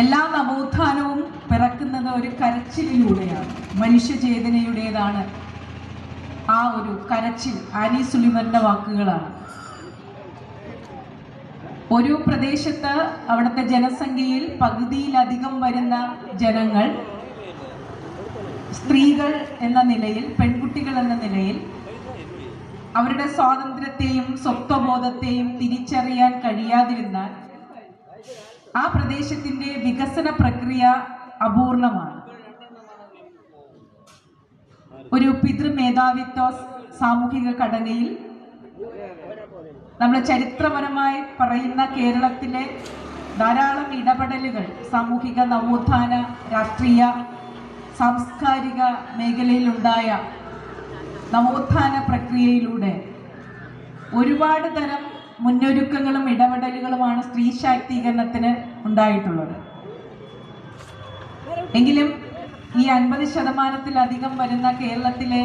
എല്ലാ നവോത്ഥാനവും പിറക്കുന്നത് ഒരു കരച്ചിലിലൂടെയാണ്. മനുഷ്യചേതനയുടേതാണ് ആ ഒരു കരച്ചിൽ. ആനി സുലിമറിന്റെ വാക്കുകളാണ്. ഒരു പ്രദേശത്ത് അവിടുത്തെ ജനസംഖ്യയിൽ പകുതിയിലധികം വരുന്ന ജനങ്ങൾ സ്ത്രീകൾ എന്ന നിലയിൽ പെൺകുട്ടികൾ എന്ന നിലയിൽ അവരുടെ സ്വാതന്ത്ര്യത്തെയും സ്വത്വബോധത്തെയും തിരിച്ചറിയാൻ കഴിയാതിരുന്നാൽ ആ പ്രദേശത്തിന്റെ വികസന പ്രക്രിയ അപൂർണമാണ്. ഒരു പിതൃമേധാവിത്വ സാമൂഹിക ഘടനയിൽ നമ്മൾ ചരിത്രപരമായി പറയുന്ന കേരളത്തിലെ ധാരാളം ഇടപെടലുകൾ സാമൂഹിക നവോത്ഥാന രാഷ്ട്രീയ സാംസ്കാരിക മേഖലയിലുണ്ടായ നവോത്ഥാന പ്രക്രിയയിലൂടെ ഒരുപാട് തരം മുന്നൊരുക്കങ്ങളും ഇടപെടലുകളുമാണ് സ്ത്രീ ശാക്തീകരണത്തിന് ഉണ്ടായിട്ടുള്ളത്. എങ്കിലും ഈ അൻപത് ശതമാനത്തിലധികം വരുന്ന കേരളത്തിലെ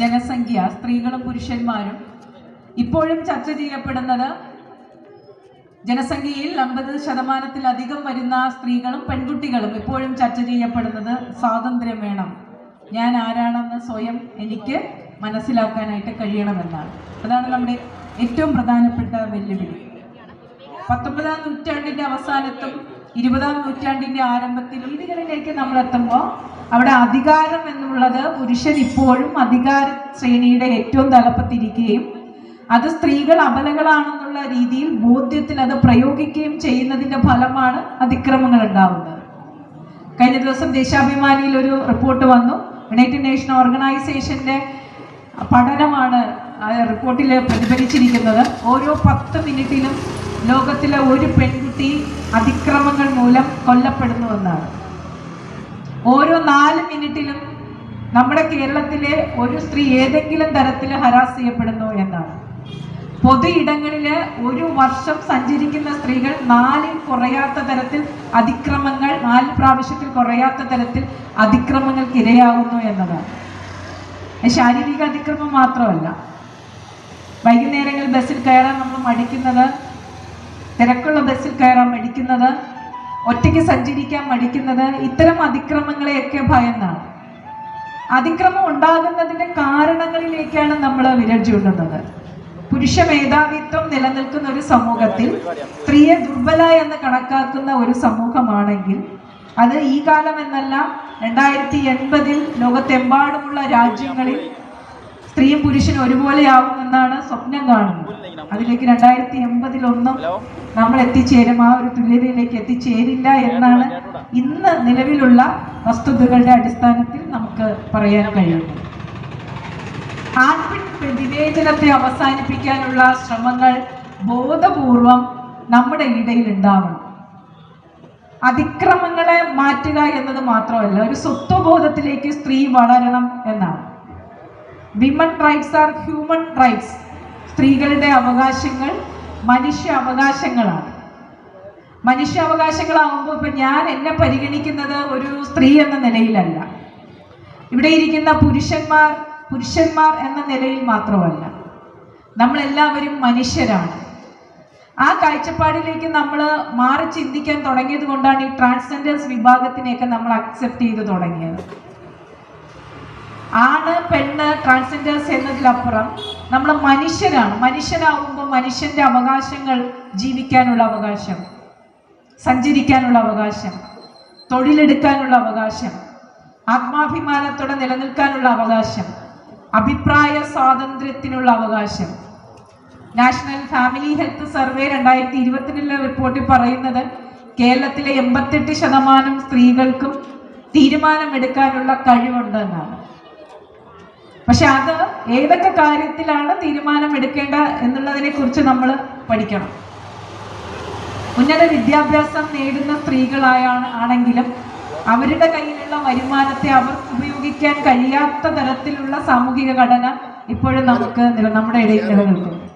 ജനസംഖ്യ സ്ത്രീകളും പുരുഷന്മാരും ഇപ്പോഴും ചർച്ച ചെയ്യപ്പെടുന്നത് ജനസംഖ്യയിൽ അമ്പത് ശതമാനത്തിലധികം വരുന്ന സ്ത്രീകളും പെൺകുട്ടികളും ഇപ്പോഴും ചർച്ച ചെയ്യപ്പെടുന്നത് സ്വാതന്ത്ര്യം വേണം. ഞാൻ ആരാണെന്ന് സ്വയം എനിക്ക് മനസ്സിലാക്കാനായിട്ട് കഴിയണമെന്നാണ്. അതാണ് നമ്മുടെ ഏറ്റവും പ്രധാനപ്പെട്ട വെല്ലുവിളി. പത്തൊമ്പതാം നൂറ്റാണ്ടിന്റെ അവസാനത്തും ഇരുപതാം നൂറ്റാണ്ടിന്റെ ആരംഭത്തിലും വീടുകളിലേക്ക് നമ്മൾ എത്തുമ്പോൾ അവിടെ അധികാരം എന്നുള്ളത് പുരുഷൻ ഇപ്പോഴും അധികാര ശ്രേണിയുടെ ഏറ്റവും തലപ്പത്തിരിക്കുകയും അത് സ്ത്രീകൾ അബലകളാണെന്നുള്ള രീതിയിൽ ബോധ്യത്തിൽ അത് പ്രയോഗിക്കുകയും ചെയ്യുന്നതിന്റെ ഫലമാണ് അതിക്രമങ്ങൾ ഉണ്ടാവുന്നത്. കഴിഞ്ഞ ദിവസം ദേശാഭിമാനിയിൽ ഒരു റിപ്പോർട്ട് വന്നു. യുണൈറ്റഡ് നേഷൻ ഓർഗനൈസേഷന്റെ പഠനമാണ് റിപ്പോർട്ടിൽ പ്രതിഫലിച്ചിരിക്കുന്നത് ഓരോ പത്ത് മിനിറ്റിലും ലോകത്തിലെ ഒരു പെൺകുട്ടി അതിക്രമങ്ങൾ മൂലം കൊല്ലപ്പെടുന്നുവെന്നാണ് ഓരോ നാല് മിനിറ്റിലും നമ്മുടെ കേരളത്തിലെ ഒരു സ്ത്രീ ഏതെങ്കിലും തരത്തിൽ ഹരാസ് ചെയ്യപ്പെടുന്നു എന്നാണ്. പൊതു ഇടങ്ങളിൽ ഒരു വർഷം സഞ്ചരിക്കുന്ന സ്ത്രീകൾ നാലിൽ കുറയാത്ത തരത്തിൽ അതിക്രമങ്ങൾ നാല് പ്രാവശ്യത്തിൽ കുറയാത്ത തരത്തിൽ അതിക്രമങ്ങൾക്ക് ഇരയാകുന്നു എന്നതാണ്. ശാരീരിക അതിക്രമം മാത്രമല്ല വൈകുന്നേരങ്ങളിൽ ബസ്സിൽ കയറാൻ നമ്മൾ മടിക്കുന്നത് തിരക്കുള്ള ബസ്സിൽ കയറാൻ മടിക്കുന്നത് ഒറ്റയ്ക്ക് സഞ്ചരിക്കാൻ മടിക്കുന്നത് ഇത്തരം അതിക്രമങ്ങളെയൊക്കെ ഭയന്നാണ്. അതിക്രമം ഉണ്ടാകുന്നതിന്റെ കാരണങ്ങളിലേക്കാണ് നമ്മൾ വിരൽ ചൂണ്ടുന്നത്. പുരുഷ മേധാവിത്വം നിലനിൽക്കുന്ന ഒരു സമൂഹത്തിൽ സ്ത്രീയെ ദുർബല എന്ന് കണക്കാക്കുന്ന ഒരു സമൂഹമാണെങ്കിൽ അത് ഈ കാലം എന്നല്ല രണ്ടായിരത്തി എൺപതിൽ ലോകത്തെമ്പാടുമുള്ള രാജ്യങ്ങളിൽ സ്ത്രീയും പുരുഷനും ഒരുപോലെയാവുമെന്നാണ് സ്വപ്നം കാണുന്നത്. അതിലേക്ക് രണ്ടായിരത്തി എൺപതിലൊന്നും നമ്മൾ എത്തിച്ചേരും ആ ഒരു തുല്യതയിലേക്ക് എത്തിച്ചേരില്ല എന്നാണ് ഇന്ന് നിലവിലുള്ള വസ്തുതകളുടെ അടിസ്ഥാനത്തിൽ നമുക്ക് പറയാൻ കഴിയുന്നത്. ആൺപിൻ വിവേചനത്തെ അവസാനിപ്പിക്കാനുള്ള ശ്രമങ്ങൾ ബോധപൂർവം നമ്മുടെ ഇടയിൽ ഉണ്ടാവണം. അതിക്രമങ്ങളെ മാറ്റുക എന്നത് മാത്രമല്ല ഒരു സ്വത്വബോധത്തിലേക്ക് സ്ത്രീ വളരണം എന്നാണ്. Women rights are human rights സ്ത്രീകളുടെ അവകാശങ്ങൾ മനുഷ്യ അവകാശങ്ങളാണ്. മനുഷ്യ ഇപ്പം ഇപ്പൊ ഞാൻ എന്നെ പരിഗണിക്കുന്നത് ഒരു സ്ത്രീ എന്ന നിലയിലല്ല. ഇവിടെ ഇരിക്കുന്ന പുരുഷന്മാർ പുരുഷന്മാർ എന്ന നിലയിൽ മാത്രമല്ല. നമ്മളെല്ലാവരും മനുഷ്യരാണ്. ആ കാഴ്ചപ്പാടിലേക്ക് നമ്മൾ മാറി ചിന്തിക്കാൻ തുടങ്ങിയത് കൊണ്ടാണ് ഈ ട്രാൻസ്ജെൻഡേഴ്സ് വിഭാഗത്തിനെയൊക്കെ നമ്മൾ അക്സെപ്റ്റ് ചെയ്ത് തുടങ്ങിയത്. ആണ് പെണ്ണ് ട്രാൻസ്ജെൻഡേഴ്സ് എന്നതിലപ്പുറം നമ്മൾ മനുഷ്യരാണ്. മനുഷ്യനാകുമ്പോൾ മനുഷ്യന്റെ അവകാശങ്ങൾ ജീവിക്കാനുള്ള അവകാശം സഞ്ചരിക്കാനുള്ള അവകാശം തൊഴിലെടുക്കാനുള്ള അവകാശം ആത്മാഭിമാനത്തോടെ നിലനിൽക്കാനുള്ള അവകാശം അഭിപ്രായ സ്വാതന്ത്ര്യത്തിനുള്ള അവകാശം. നാഷണൽ ഫാമിലി ഹെൽത്ത് സർവേ രണ്ടായിരത്തി ഇരുപത്തിരണ്ടിലെ റിപ്പോർട്ടിൽ പറയുന്നത് കേരളത്തിലെ എൺപത്തെട്ട് ശതമാനം സ്ത്രീകൾക്കും തീരുമാനമെടുക്കാനുള്ള കഴിവുണ്ട് എന്നാണ് പക്ഷെ അത് ഏതൊക്കെ കാര്യത്തിലാണ് തീരുമാനം എടുക്കേണ്ട എന്നുള്ളതിനെ കുറിച്ച് നമ്മൾ പഠിക്കണം. ഉന്നത വിദ്യാഭ്യാസം നേടുന്ന സ്ത്രീകളായാണ് ആണെങ്കിലും അവരുടെ കയ്യിലുള്ള വരുമാനത്തെ അവർക്ക് ഉപയോഗിക്കാൻ കഴിയാത്ത തരത്തിലുള്ള സാമൂഹിക ഘടന ഇപ്പോഴും നമുക്ക് നമ്മുടെ ഇടയിൽ നിലനിൽക്കുന്നു.